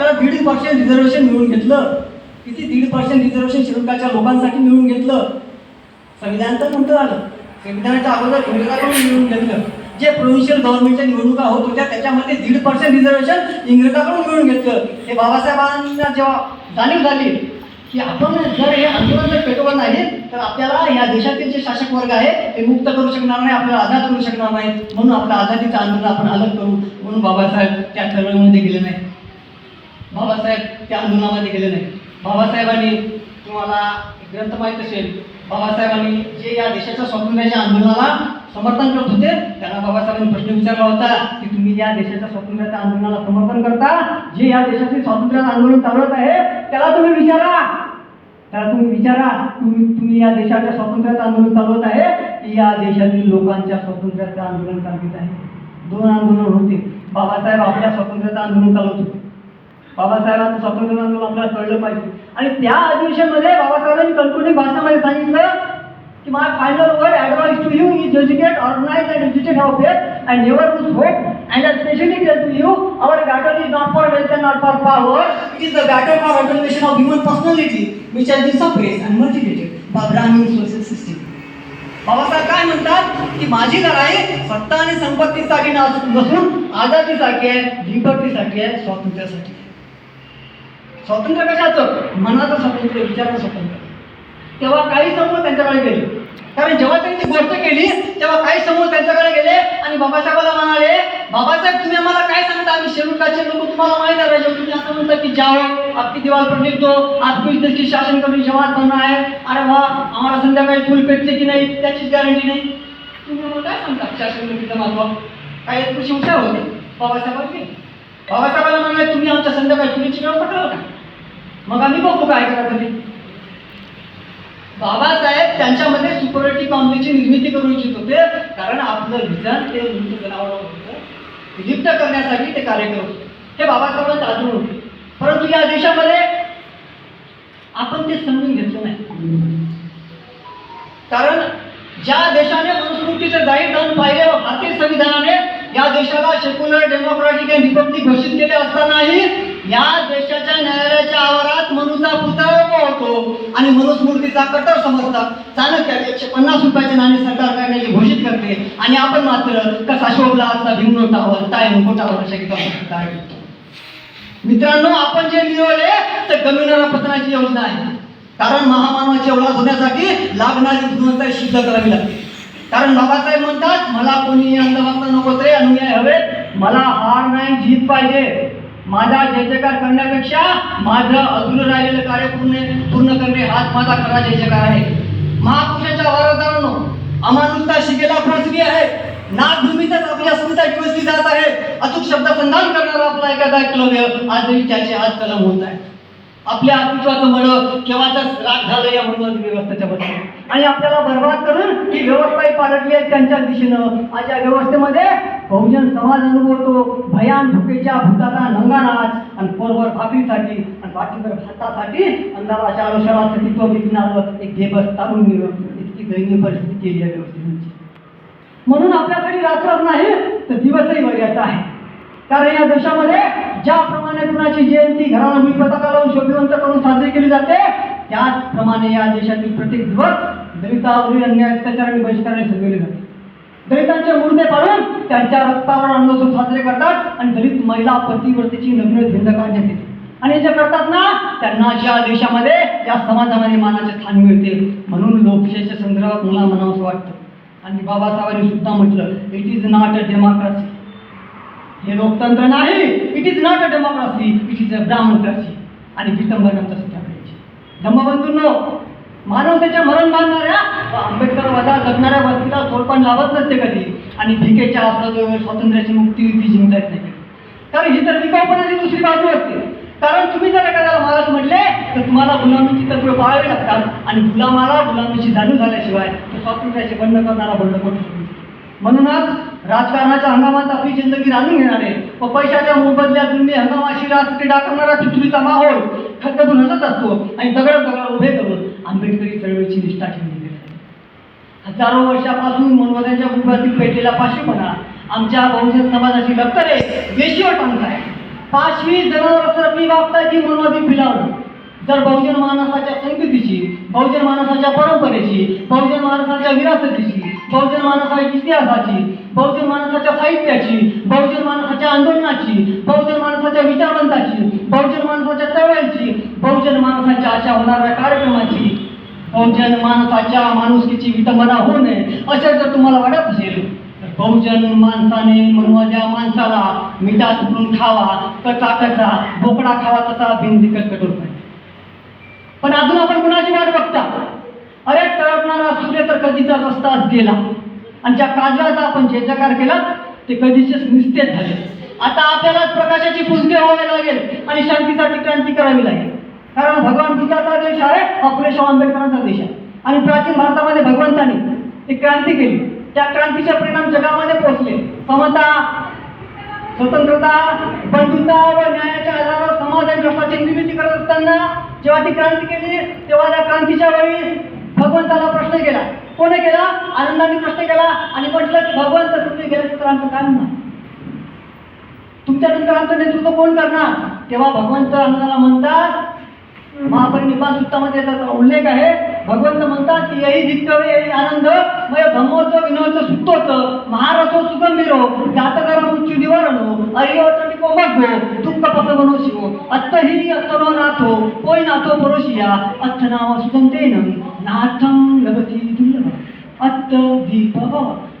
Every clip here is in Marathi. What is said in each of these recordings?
आपल्याला दीड पर्सेंट रिझर्वेशन मिळून घेतलं. किती? दीड पर्सेंट रिझर्वेशन श्रीलंकाच्या लोकांसाठी मिळून घेतलं. संविधान तर नंतर झालं संविधानाच्या अगोदर इंग्रजाकडून मिळून घेतलं. जे प्रोव्हिन्शियल गव्हर्नमेंटच्या निवडणुका होत होत्या त्याच्यामध्ये दीड पर्सेंट रिझर्वेशन इंग्रजाकडून मिळून घेतलं. हे बाबासाहेबांना जेव्हा जाणीव झाली की आपण जर हे आंदोलन जर पेटवलं नाही तर आपल्याला या देशातील जे शासक वर्ग आहे ते मुक्त करू शकणार नाही आपल्याला आझाद करू शकणार नाही. म्हणून आपल्या आझादीचं आंदोलन आपण अलग करू. म्हणून बाबासाहेब त्या चळवळीमध्ये गेले नाही. बाबासाहेब त्या आंदोलनामध्ये गेले नाही बाबासाहेबांनी तुम्हाला ग्रंथ माहीत असेल. बाबासाहेबांनी जे या देशाच्या स्वातंत्र्याच्या आंदोलनाला समर्थन करत होते त्यांना बाबासाहेबांनी प्रश्न विचारला होता की तुम्ही या देशाच्या स्वातंत्र्याच्या आंदोलनाला समर्थन करता? जे या देशातील स्वातंत्र्याचं आंदोलन चालवत आहे त्याला तुम्ही विचारा. त्याला तुम्ही विचारा तुम्ही तुम्ही या देशाच्या स्वातंत्र्याचं आंदोलन चालवत आहे की या देशातील लोकांच्या स्वातंत्र्याचं आंदोलन चालवित आहे? दोन आंदोलन होते. बाबासाहेब आपल्या स्वातंत्र्याचं आंदोलन चालवत होते. बाबासाहेबांचं स्वातंत्र्य आंदोलन आपल्याला कळलं पाहिजे. आणि त्या अधिवेशनमध्ये बाबासाहेबांनी कल्पनिक भाषणामध्ये सांगितलं की my final word advice to you is educate organise and educate how faith and never lose hope and I specially tell to you our battle is not for wealth and not for power it is the battle for automation of human personality which are this suppress and multiplicated by Brahmin social system Babasaheb काय म्हणतात? की माझी लढाई सत्ता आणि संपत्तीसाठी नसून आजादीसाठी आहे लिबर्टीसाठी आहे स्वातंत्र्यासाठी. स्वातंत्र्य कशाचं? मनाचं स्वातंत्र्य विचाराचं स्वातंत्र्य. तेव्हा काही समूह त्यांच्याकडे गेले. कारण जेव्हा त्यांनी ती गोष्ट केली तेव्हा काही समूह त्यांच्याकडे गेले आणि बाबासाहेबाला म्हणाले बाबासाहेब तुम्ही आम्हाला काय सांगता? आम्ही शेरुकाचे लोक तुम्हाला माहीत आहे राजा तुम्ही असं म्हणता की जाओ आपकी दिवाल पर लिख दो आपको इस देश की शासन करने जमात बनना है अरे वा आम्हाला संध्याकाळी फुल पेटते की नाही? त्याचीच गॅरंटी नाही. तुम्ही आम्हाला काय सांगता? शासन करणे जमात व्हा काही कृषी हुशार होते. बाबासाहेबांनी बाबासाहेबांना म्हणलं तुम्ही आमच्या संध्याकाळी चुलीची व्यवस्था पटवाल का? मग आम्ही बघू काय करायचं ते बाबासाहेब त्यांच्यामध्ये सुपरिटी कॉम्पनीची निर्मिती करू इच्छित होते कारण आपलं विधान ते मृत जनावर होतं. लिप्त करण्यासाठी ते कार्य करत होते. हे बाबासाहेबांचं आंदोलन होते. परंतु या देशामध्ये आपण ते समजून घेतलं नाही. कारण ज्या देशाने संस्कृतीचं जाहीर धन पाहिले व भारतीय संविधानाने या देशाला सेक्युलर डेमोक्रॅटिक अँड रिपब्लिक घोषित केले असतानाही या देशाच्या न्यायालयाच्या आवारात मनुचा पुतळा उभा होतो. आणि मनुस्मृतीचा कट्टर समजतात चाणक्य एकशे पन्नास रुपयाचे नाणे सरकार करण्याची घोषित करते आणि आपण मात्र कसा शोभला असता भीम नोटावर टाय मुकुटावर अशा काय मित्रांनो आपण जे निवडले ते कमी पतनाची योजना आहे. कारण महामानवाची ओळख होण्यासाठी लागणारी गुणवत्ता सिद्ध करावी लागते. कारण बाबासाहेब म्हणतात मला कोणी अंधभक्त नको ते अनुयायी हवेत. मला हार नाही जीत पाहिजे. माझा जय जयकार करण्यापेक्षा माझं अधुरं राहिलेलं कार्य पूर्ण पूर्ण करणे हाच माझा खरा जय जयकार आहे. महापुरुषाच्या वारदारांनो अमानुषता शिकेला प्रसंगी आहे. नागभूमीतच आपली अस्मिता दिवसली जात आहे. अचूक शब्द संधान करणारा आपला एखादा ऐकलव्य आजही त्याचे हात कलम होत आहे आपल्या अस्तित्वाचं मळ केव्हाच राग झालं या म्हणून व्यवस्थेच्या बद्दल आणि आपल्याला बरबाद करून ही व्यवस्थाही पालटली आहे त्यांच्या दिशेनं. आज या व्यवस्थेमध्ये बहुजन समाज अनुभवतो. भयान धुकेच्या भूताचा नंगानाच आणि पोरवर भाकरीसाठी आणि बाकीवर भातासाठी अंधाराच्या आरोशाला तिथं विकणारं एक गेबस तारून इतकी दयनीय परिस्थिती केली आहे व्यवस्थेची. म्हणून आपल्यासाठी रात्रच नाही तर दिवसही मर्यादा आहे. कारण या देशामध्ये ज्याप्रमाणे कुणाची जयंती घराला मी पताका लावून शोभिवंत करून साजरी केली जाते त्याचप्रमाणे या देशातील प्रत्येक दिवस दलितावरील अन्याय अत्याचार आणि बहिष्काराने सजवले जाते. दलितांचे मुर्दे पाडून त्यांच्या रक्तावर अन्नोत्सव साजरे करतात आणि दलित महिला पतीव्रतेची नवीन भिंड काढण्यात येते. आणि जे करतात ना त्यांना या देशामध्ये या समाजामध्ये मानाचे स्थान मिळते म्हणून लोकशाहीच्या संदर्भात मला म्हणावंसं वाटतं. आणि बाबासाहेबांनी सुद्धा म्हटलं it is not a democracy हे लोकतंत्र नाही it is not a democracy it is a brahmanocracy आणि विटंबना तसं धम्मबंधूंनो मानवतेच्या मरण मानणाऱ्या आंबेडकर वजा जगणाऱ्या वस्तीला तोडपण लावत नसते कधी. आणि भिकेच्या असं स्वातंत्र्याची मुक्ती ती जिंकता येत नाही कारण ही तर विकल्पनाची दुसरी बाजू असते. कारण तुम्ही जर एखाद्याला मालक म्हटले तर तुम्हाला गुलामीची तत्वे पाळावी लागतात. आणि गुलामाला गुलामीची जाणीव झाल्याशिवाय तो स्वातंत्र्याचे बंड करणारा बंड म्हणूनच राजकारणाच्या हंगामात आपली जिंदगी राहून घेणार आहे व पैशाच्या मोबदल्यात तुम्ही हंगामाशी राजक्रीडा करणारा फितुरीचा माहोल खतखतून हसत असतो. आणि दगड दगड उभे करून आंबेडकरी चळवळीची निष्ठा ठेवली गेली चारो वर्षापासून मनोरंजनच्या कुटुंबातील पेटलेला म्हणा आमच्या बहुजन समाजाची लक्तरे वेशीवर टांगत आहे. पाचवी जनावर सरपी वा जर बहुजन माणसाच्या संस्कृतीची बहुजन माणसाच्या परंपरेची बहुजन माणसाच्या विरासतीची बहुजन माणसाच्या इतिहासाची बहुजन माणसाच्या साहित्याची बहुजन माणसाच्या आंदोलनाची बहुजन माणसाच्या विचारवंताची बहुजन माणसाच्या चळवळीची बहुजन माणसाच्या अशा होणाऱ्या कार्यक्रमाची बहुजन माणसाच्या माणुसकीची विटंबना होऊ नये असे जर तुम्हाला वाटत असेल तर बहुजन माणसाने मनवाच्या माणसाला मिठात उकळून खावा कचा कचा बोकडा खावा तसा बिनदिकट कटोर पाहिजे. पण अजून आपण कुणाची वाट बघता? अरे तळपणारा सूर्य तर कधीचा रस्ताच गेला. आणि ज्या काजव्याचा आपण जे केला ते कधीचेच निस्तेज झाले. आता आपल्यालाच प्रकाशाची पुजके व्हावे लागेल आणि शांतीसाठी क्रांती करावी लागेल. कारण भगवान बुद्धाचा देश आहे हा फुले शाहू आंबेडकरांचा देश आहे. आणि प्राचीन भारतामध्ये भगवंताने एक क्रांती केली. त्या क्रांतीचे परिणाम जगामध्ये पोहोचले. समता स्वतंत्रता बंधुता व न्यायाच्या आधारावर समाज आणि राष्ट्राची निर्मिती करत असताना जेव्हा ती क्रांती केली तेव्हा त्या क्रांतीच्या वेळी भगवंताला प्रश्न केला कोणी केला? आनंदाने प्रश्न केला आणि म्हटलं की भगवंत तुम्ही गेले तर आमचं काय होणार तुमच्यानंतर आमचं नेतृत्व कोण करणार? तेव्हा भगवंत आनंदाला म्हणतात महापरिनिर्वाण सूत्रामध्ये त्याचा उल्लेख आहे. भगवंत म्हणतात की यही जितकवे यही आनंद मय धम्मोच विनोद सुतोच महारथो सुगंभीरो जातकर उच्च निवारणो अरियो तमिको दुःख पसवनो शिवो अत्त ही अत्तनो नाथो कोई नाथो परोशिया अत्थ नाव सुगंतेन नाथम लभती दुर्लभ अत्त दीप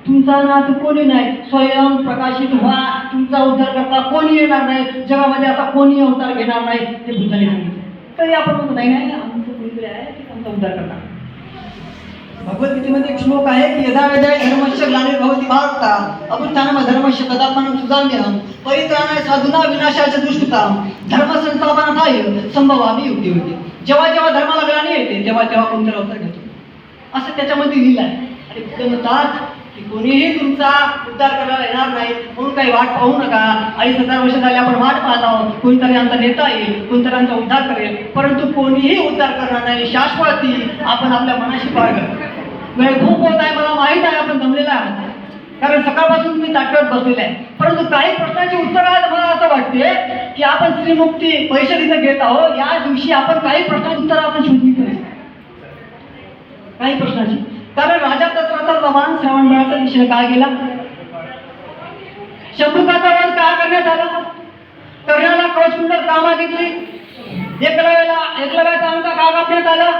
तुमचा नाथ कोणी नाही स्वयं प्रकाशित व्हा तुमचा उद्धार करता कोणी येणार नाही जगामध्ये असा कोणी अवतार घेणार नाही ते बुद्धाने सांगितलं. तरी आपण म्हणतो नाही नाही आमचं कोणीतरी आहे की आमचा उद्धार करणार. भगवद्गीतेमध्ये एक श्लोक आहे की यदा वेदाय धर्मस्य ग्लानिर्भवती भारता अपुत्थानम धर्मस्य तदात्मानं सुजाम्यहम परित्राणाय साधुना विनाशाच्या दुष्टताम धर्म संस्थापनाथाय संभवामी युक्ती होती जेव्हा जेव्हा धर्माला ग्लानी येते तेव्हा तेव्हा कोणतरी अवतार घेतो असं त्याच्यामध्ये लिहिलं आहे. आणि बुद्ध म्हणतात की कोणीही तुमचा उद्धार करायला येणार नाही म्हणून काही वाट पाहू नका. आई सतरा वर्ष झाली आपण वाट पाहत आहोत. कोणीतरी आमचा नेता येईल कोणतरी आमचा उद्धार करेल. परंतु कोणीही उद्धार करणार नाही शाश्वती आपण आपल्या मनाशी पार वेळ खूप होत आहे मला माहीत आहे आपण जमलेला आहात. कारण सकाळपासून तुम्ही ताटवत बसलेले आहे. परंतु काही प्रश्नांची उत्तर आज मला असं वाटते की आपण श्रीमुक्ती पैसे तिथे घेत आहोत. या दिवशी आपण काही प्रश्नांची उत्तर आपण शोधली पाहिजे काही प्रश्नाची. कारण राजा दशरथाचा जमान श्रावणबाळाचा दिशेने का गेला? शंभुकाचा वध का करण्यात आला? कर्णाला कौशुंदर का मागितली? एकलव्याला एकलव्याचा अंक का कापण्यात आला?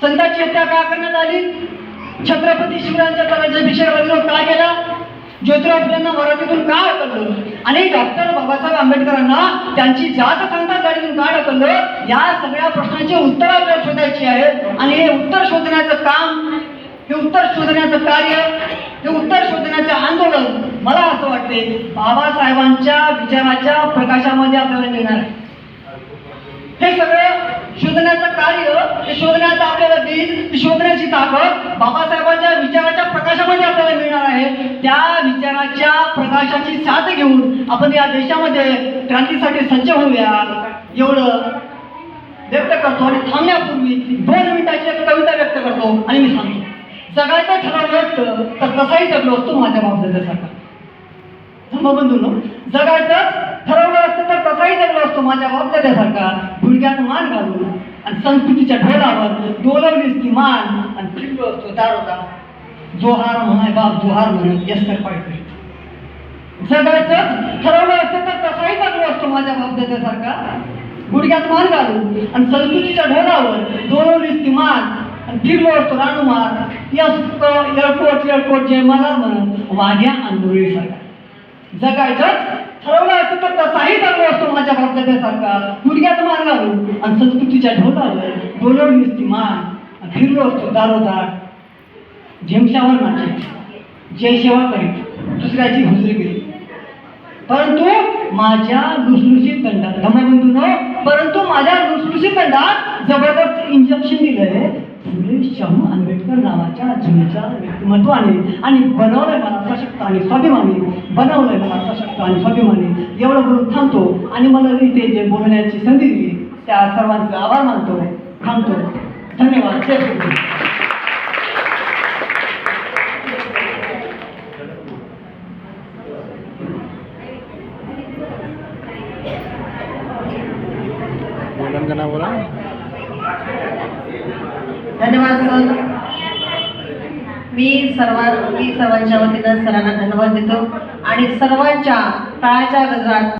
संताची हत्या का करण्यात आली? छत्रपती शिवरायांच्या राज्याभिषेकाला विरोध का केला? ज्योतिरावांना मराठीतून का अडकलं आणि डॉक्टर बाबासाहेब आंबेडकरांना त्यांची जात सांगतात गाडीतून का ढकललं या सगळ्या प्रश्नांची उत्तर आपल्याला शोधायची आहे. आणि हे उत्तर शोधण्याचं काम हे उत्तर शोधण्याचं कार्य हे उत्तर शोधण्याचं आंदोलन मला असं वाटते बाबासाहेबांच्या विचाराच्या प्रकाशामध्ये आपल्याला मिळणार आहे. हे सगळं शोधण्याचं कार्य हे शोधण्याचं आपल्याला बीज शोधण्याची ताकद बाबासाहेबांच्या विचाराच्या प्रकाशामध्ये आपल्याला मिळणार आहे. त्या विचाराच्या प्रकाशाची साथ घेऊन आपण या देशामध्ये क्रांतीसाठी सज्ज होऊया. एवढं व्यक्त करतो आणि थांबण्यापूर्वी दोन मिनिटाची एक कविता व्यक्त करतो आणि मी सांगतो. जगायचं ठरवलं असतं तर तसाही जगलो असतो माझ्या बापदादासारखा धर्मबंधूंनो जगायचं ठरवलं असतं तर तसाही जगलो असतो माझ्या बापदाद्यासारखा. गुडघ्यात मान घालून आणि संस्कृतीच्या ढोलावर डोलवलीस ती मान आणि फिरलो असतो दारोदा. जोहार म्हणाय बाप जोहार म्हणत यस्कर पाहिजे जगायचं ठरवलं असतं तर तसाही जगलो असतो माझ्या बापदाद्यासारखा. गुडघ्यात मान घालून आणि संस्कृतीच्या ढोलावर डोलवलीस ती मान आणि फिरलो असतो रानुमार यस्क एअरपोर्ट एअरपोर्ट जय मला म्हणत वाघ्या आंदोळीसारखा जगायचं. ठरवलं असतं तर तसाही चांगला असतो माझ्या बापदाद्यासारखा गुडघ्यात मार घालून आणि संस्कृतीच्या ढोलावर डोलवलीस ती मान. आणि फिरलो असतो दारोदार. झेमशावर नाचे जय सेवा करीत. दुसऱ्याची हुजरीगिरी परंतु माझ्या लुसलुशीत दंडात धर्मबंधून परंतु माझ्या लुसलुशीत दंडात जबरदस्त इंजेक्शन दिलंय. फुले शाहू आंबेडकर नावाच्या जुनीच्या व्यक्तिमत्वाने आणि बनवलंय मला सशक्त आणि स्वाभिमानी. बनवलंय मला सशक्त आणि स्वाभिमानी. एवढं बोलून थांबतो आणि मला इथे जे बोलण्याची संधी दिली त्या सर्वांचे आभार मानतो थांबतो. धन्यवाद. जय धन्यवाद सर. मी सर्वां मी सर्वांच्या वतीनं सरांना धन्यवाद देतो. आणि सर्वांच्या काळाच्या गजरात